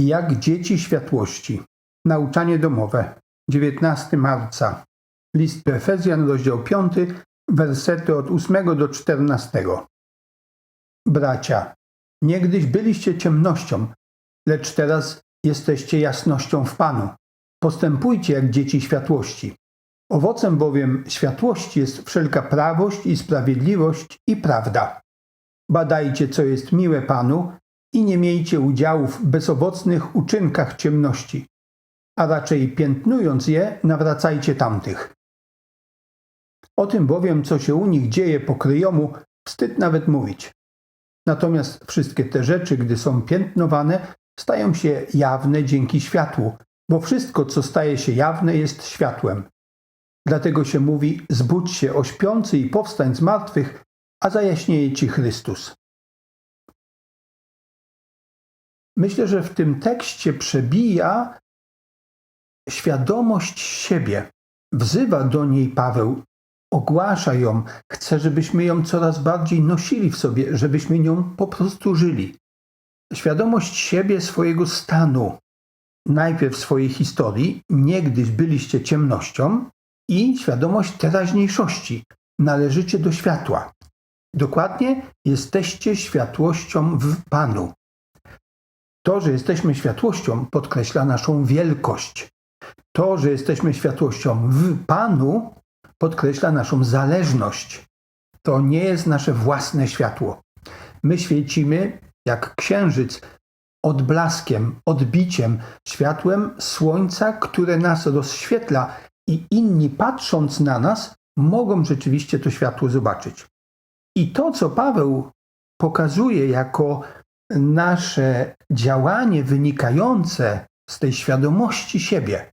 Jak dzieci światłości. Nauczanie domowe. 19 marca. List do Efezjan, rozdział 5, wersety od 8 do 14. Bracia, niegdyś byliście ciemnością, lecz teraz jesteście jasnością w Panu. Postępujcie jak dzieci światłości. Owocem bowiem światłości jest wszelka prawość i sprawiedliwość i prawda. Badajcie, co jest miłe Panu i nie miejcie udziału w bezowocnych uczynkach ciemności, a raczej piętnując je, nawracajcie tamtych. O tym bowiem, co się u nich dzieje po kryjomu, wstyd nawet mówić. Natomiast wszystkie te rzeczy, gdy są piętnowane, stają się jawne dzięki światłu, bo wszystko, co staje się jawne, jest światłem. Dlatego się mówi: zbudź się, o śpiący i powstań z martwych, a zajaśnieje ci Chrystus. Myślę, że w tym tekście przebija świadomość siebie. Wzywa do niej Paweł, ogłasza ją, chce, żebyśmy ją coraz bardziej nosili w sobie, żebyśmy nią po prostu żyli. Świadomość siebie, swojego stanu, najpierw swojej historii, niegdyś byliście ciemnością, i świadomość teraźniejszości. Należycie do światła. Dokładnie jesteście światłością w Panu. To, że jesteśmy światłością, podkreśla naszą wielkość. To, że jesteśmy światłością w Panu, podkreśla naszą zależność. To nie jest nasze własne światło. My świecimy jak księżyc odblaskiem, odbiciem, światłem słońca, które nas rozświetla i inni patrząc na nas mogą rzeczywiście to światło zobaczyć. I to, co Paweł pokazuje jako nasze działanie wynikające z tej świadomości siebie,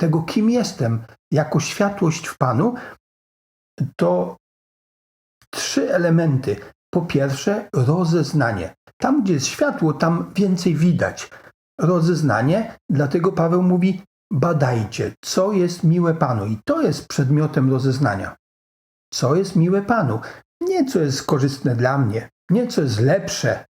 tego kim jestem, jako światłość w Panu, to trzy elementy. Po pierwsze, rozeznanie. Tam, gdzie jest światło, tam więcej widać. Rozeznanie, dlatego Paweł mówi: badajcie, co jest miłe Panu. I to jest przedmiotem rozeznania. Co jest miłe Panu? Nie co jest korzystne dla mnie, nie co jest lepsze,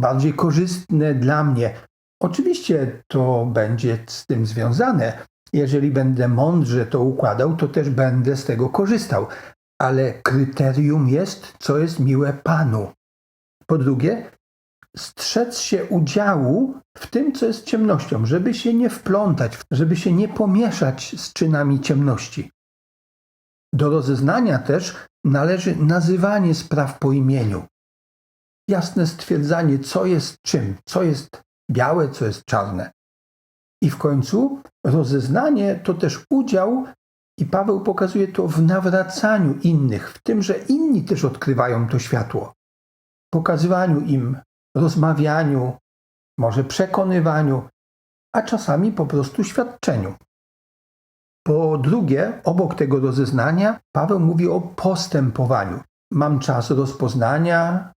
bardziej korzystne dla mnie. Oczywiście to będzie z tym związane. Jeżeli będę mądrze to układał, to też będę z tego korzystał. Ale kryterium jest, co jest miłe Panu. Po drugie, strzec się udziału w tym, co jest ciemnością, żeby się nie wplątać, żeby się nie pomieszać z czynami ciemności. Do rozeznania też należy nazywanie spraw po imieniu. Jasne stwierdzanie, co jest czym, co jest białe, co jest czarne. I w końcu rozeznanie to też udział, i Paweł pokazuje to w nawracaniu innych, w tym, że inni też odkrywają to światło. Pokazywaniu im, rozmawianiu, może przekonywaniu, a czasami po prostu świadczeniu. Po drugie, obok tego rozeznania, Paweł mówi o postępowaniu. Mam czas rozpoznania,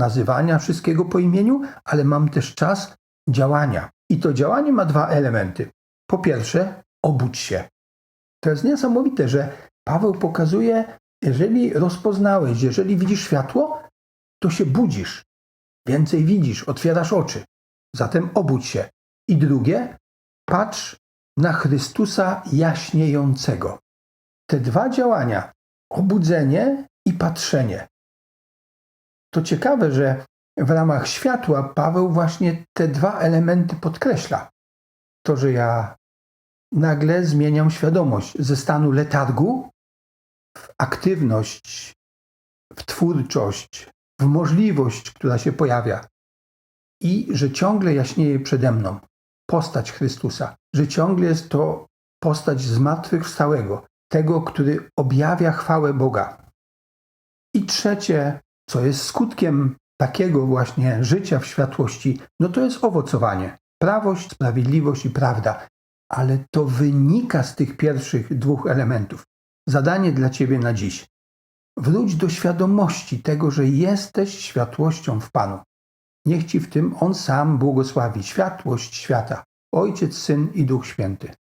nazywania wszystkiego po imieniu, ale mam też czas działania. I to działanie ma dwa elementy. Po pierwsze, obudź się. To jest niesamowite, że Paweł pokazuje, jeżeli rozpoznałeś, jeżeli widzisz światło, to się budzisz. Więcej widzisz, otwierasz oczy. Zatem obudź się. I drugie, patrz na Chrystusa jaśniejącego. Te dwa działania, obudzenie i patrzenie. To ciekawe, że w ramach światła Paweł właśnie te dwa elementy podkreśla. To, że ja nagle zmieniam świadomość ze stanu letargu w aktywność, w twórczość, w możliwość, która się pojawia i że ciągle jaśnieje przede mną postać Chrystusa, że ciągle jest to postać zmartwychwstałego, tego, który objawia chwałę Boga. I trzecie, co jest skutkiem takiego właśnie życia w światłości, no to jest owocowanie. Prawość, sprawiedliwość i prawda. Ale to wynika z tych pierwszych dwóch elementów. Zadanie dla Ciebie na dziś. Wróć do świadomości tego, że jesteś światłością w Panu. Niech Ci w tym On sam błogosławi światłość świata, Ojciec, Syn i Duch Święty.